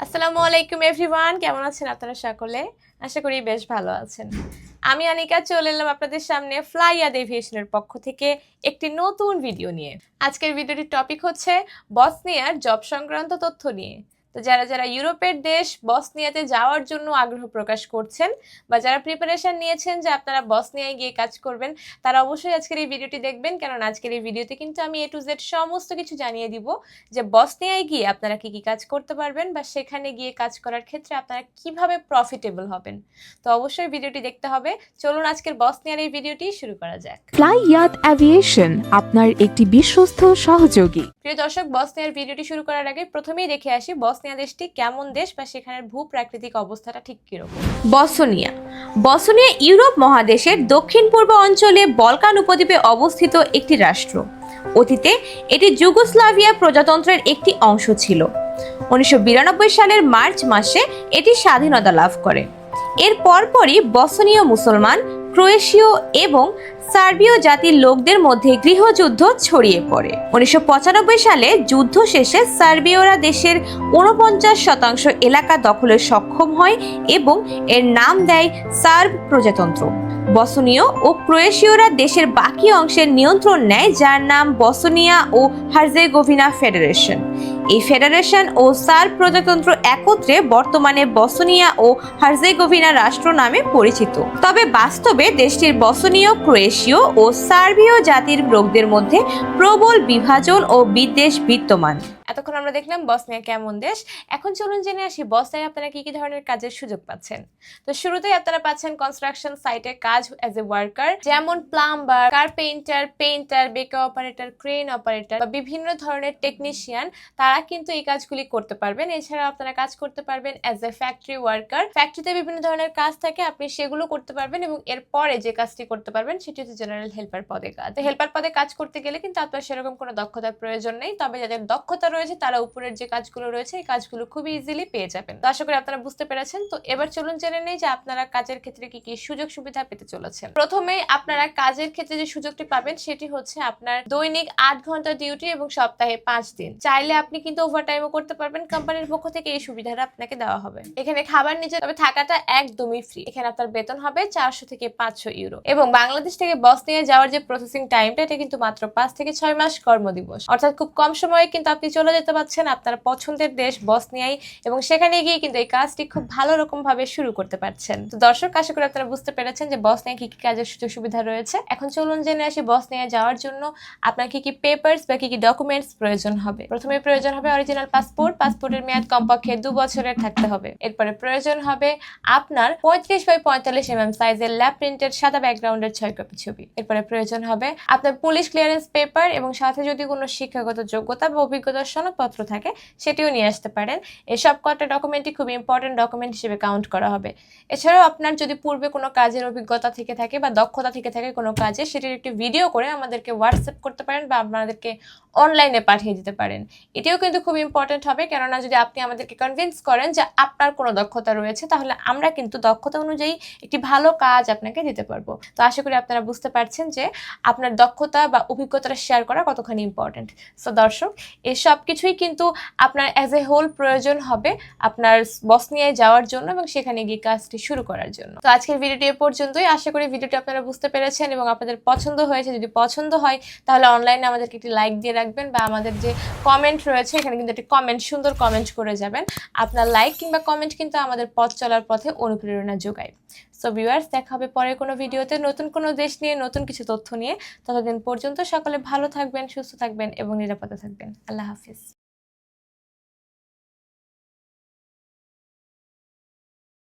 আসসালামু আলাইকুম এভরিওয়ান কেমন আছেন আপনারা সকলে? আশা করি বেশ ভালো আছেন। আমি অনিকা চলে এলাম আপনাদের সামনে ফ্লাইয়াদ এভিয়েশনের পক্ষ থেকে একটি নতুন ভিডিও নিয়ে। আজকের ভিডিওটির টপিক হচ্ছে বসনিয়ার জব সংক্রান্ত তথ্য নিয়ে। তো যারা যারা ইউরোপের দেশ বসনিয়াতে যাওয়ার জন্য আগ্রহ প্রকাশ করছেন বা যারা প্রিপারেশন নিয়েছেন যে আপনারা বসনিয়ায় গিয়ে কাজ করবেন, তারা অবশ্যই আজকের এই ভিডিওটি দেখবেন। কারণ আজকের এই ভিডিওতে কিন্তু আমি এ টু জেড সমস্ত কিছু জানিয়ে দিব যে বসনিয়ায় গিয়ে আপনারা কি কি কাজ করতে পারবেন বা সেখানে গিয়ে কাজ করার ক্ষেত্রে আপনারা কীভাবে প্রফিটেবল হবেন। তো অবশ্যই ভিডিওটি দেখতে হবে। চলুন আজকের বসনিয়ার এই ভিডিওটি শুরু করা যাক। ফ্লাই ইয়াত অ্যাভিয়েশন আপনার একটি বিশ্বস্ত সহযোগী। প্রিয় দর্শক, বসনিয়ার ভিডিওটি শুরু করার আগে প্রথমেই দেখে আসি বসনিয়া দেশটি কেমন দেশ বা সেখানের ভূপ্রাকৃতিক অবস্থাটা ঠিক কীরকম। বসনিয়া। বসনিয়া ইউরোপ মহাদেশের দক্ষিণ পূর্ব অঞ্চলে বলকান উপদ্বীপে অবস্থিত একটি রাষ্ট্র। অতীতে এটি যুগোস্লাভিয়া প্রজাতন্ত্রের একটি অংশ ছিল। উনিশশো বিরানব্বই সালের মার্চ মাসে এটি স্বাধীনতা লাভ করে। এর পরপরই বসনীয় মুসলমান, ক্রোয়েশীয় এবং সার্বীয় জাতির লোকদের মধ্যে গৃহযুদ্ধ ছড়িয়ে পড়ে। উনিশশো পঁচানব্বই সালে যুদ্ধ শেষে সার্বীয়রা দেশের ঊনপঞ্চাশ শতাংশ এলাকা দখলে সক্ষম হয় এবং এর নাম দেয় সার্ব প্রজাতন্ত্র। বসনীয় ও ক্রোয়েশীয়রা দেশের বাকি অংশের নিয়ন্ত্রণ নেয়, যার নাম বসনিয়া ও হার্জেগোভিনা ফেডারেশন। এই ফেডারেশন ও সার্ব প্রজাতন্ত্র একত্রে বর্তমানে বসনিয়া ও হার্জেগোভিনা রাষ্ট্র নামে পরিচিত। তবে বাস্তবে দেশটির বসনীয় ক্রোয়েশীয় ও সার্বীয় জাতির লোকদের মধ্যে প্রবল বিভাজন ও বিদ্বেষ বিদ্যমান। এতক্ষণ আমরা দেখলাম বসনিয়া কেমন দেশ। এখন চলুন জেনে আসি, বসনিয়ায় আপনারা কি কি ধরনের কাজের সুযোগ পাচ্ছেন? তো শুরুতেই আপনারা পাচ্ছেন কনস্ট্রাকশন সাইটে কাজ অ্যাজ এ ওয়ার্কার যেমন plumber carpenter painter baker operator crane operator বা বিভিন্ন ধরনের টেকনিশিয়ান তারা কিন্তু এই কাজগুলি করতে পারবেন। এছাড়া আপনারা কাজ করতে পারবেন অ্যাজ এ ফ্যাক্টরি ওয়ার্কার ফ্যাক্টরিতে বিভিন্ন ধরনের কাজ থাকে, আপনি সেগুলো করতে পারবেন এবং এরপরে যে কাজটি করতে পারবেন, সেটি হচ্ছে জেনারেল হেল্পার পদে কাজ হেল্পার পদে কাজ করতে গেলে কিন্তু আপনার সেরকম কোনো দক্ষতার প্রয়োজন নেই। তবে যাদের দক্ষতা রয়েছে, তারা উপরের যে কাজগুলো রয়েছে, এই কাজগুলো খুবই ইজিলি পেয়ে যাবেন। তো আশা করি আপনারা বুঝতে পেরেছেন। তো এবার চলুন জেনে নেই যে আপনারা কাজের ক্ষেত্রে কি কি সুযোগ সুবিধা পেতে চলেছেন। প্রথমেই আপনারা কাজের ক্ষেত্রে যে সুযোগটি পাবেন, সেটি হচ্ছে আপনার দৈনিক আট ঘণ্টা ডিউটি এবং সপ্তাহে পাঁচ দিন। চাইলে আপনি কিন্তু ওভারটাইমও করতে পারবেন। কোম্পানির পক্ষ থেকে এই সুবিধাটা আপনাকে দেওয়া হবে। এখানে খাবার নিচে, তবে থাকাটা একদমই ফ্রি এখানে আপনার বেতন হবে চারশো থেকে পাঁচশো ইউরো এবং বাংলাদেশ থেকে বস নিয়ে যাওয়ার যে প্রসেসিং টাইমটা এটা কিন্তু মাত্র পাঁচ থেকে ছয় মাস কর্মদিবস। অর্থাৎ খুব কম সময়ে কিন্তু আপনি যেতে পারছেন আপনার পছন্দের দেশ বস নিয়েই এবং সেখানে গিয়ে কিন্তু এই কাজটি খুব ভালো রকম ভাবে শুরু করতে পারছেন। তো দর্শক, আশা করি আপনারা বুঝতে পেরেছেন যে বস নিয়ে কি কি কাজের সুযোগ সুবিধা রয়েছে। এখন চলুন জেনে আসি বস নিয়ে যাওয়ার জন্য আপনার কি কি পেপারস বা কি কি ডকুমেন্টস প্রয়োজন হবে। প্রথমে প্রয়োজন হবে অরিজিনাল পাসপোর্ট পাসপোর্টের মেয়াদ কমপক্ষে দু বছরের থাকতে হবে। এরপরে প্রয়োজন হবে আপনার পঁয়ত্রিশ বাই পঁয়তাল্লিশ এম এম সাইজের ল্যাব প্রিন্টেড সাদা ব্যাকগ্রাউন্ডের ছয় কপি ছবি। এরপরে প্রয়োজন হবে আপনার পুলিশ ক্লিয়ারেন্স পেপার এবং সাথে যদি কোনো শিক্ষাগত যোগ্যতা বা অভিজ্ঞতার সনদপত্র থাকে, সেটিও নিয়ে আসতে পারেন। এসব কটা ডকুমেন্টই খুব ইম্পর্টেন্ট ডকুমেন্ট হিসেবে কাউন্ট করা হবে। এছাড়াও আপনার যদি পূর্বে কোনো কাজের অভিজ্ঞতা থেকে থাকে বা দক্ষতা থেকে থাকে কোনো কাজে, সেটির একটি ভিডিও করে আমাদেরকে হোয়াটসঅ্যাপ করতে পারেন বা আপনাদেরকে অনলাইনে পাঠিয়ে দিতে পারেন। এটিও কিন্তু খুব ইম্পর্টেন্ট হবে, কেননা যদি আপনি আমাদেরকে কনভিন্স করেন যে আপনার কোনো দক্ষতা রয়েছে, তাহলে আমরা কিন্তু দক্ষতা অনুযায়ী একটি ভালো কাজ আপনাকে দিতে পারব। তো আশা করি আপনারা বুঝতে পারছেন যে আপনার দক্ষতা বা অভিজ্ঞতাটা শেয়ার করা কতখানি ইম্পর্টেন্ট সো দর্শক এই সব কিছুই কিন্তু আপনার অ্যাজ এ হোল প্রয়োজন হবে আপনার বসনিয়ায় যাওয়ার জন্য এবং সেখানে গিয়ে কাজটি শুরু করার জন্য। তো আজকের ভিডিওটি এ পর্যন্তই। আশা করি ভিডিওটি আপনারা বুঝতে পেরেছেন এবং আপনাদের পছন্দ হয়েছে। যদি পছন্দ হয়, তাহলে অনলাইনে আমাদেরকে একটি লাইক দিয়ে রাখবেন বা আমাদের যে কমেন্ট রয়েছে, এখানে কিন্তু একটি কমেন্ট সুন্দর কমেন্ট করে যাবেন। আপনার লাইক কিংবা কমেন্ট কিন্তু আমাদের পথ চলার পথে অনুপ্রেরণা যোগায়। সো ভিউয়ার্স দেখা হবে পরের কোনো ভিডিওতে। নতুন কোনো দেশ নিয়ে, নতুন কিছু তথ্য নিয়ে। ততদিন পর্যন্ত সকলে ভালো থাকবেন, সুস্থ থাকবেন এবং নিরাপদে থাকবেন। আল্লাহ হাফিজ।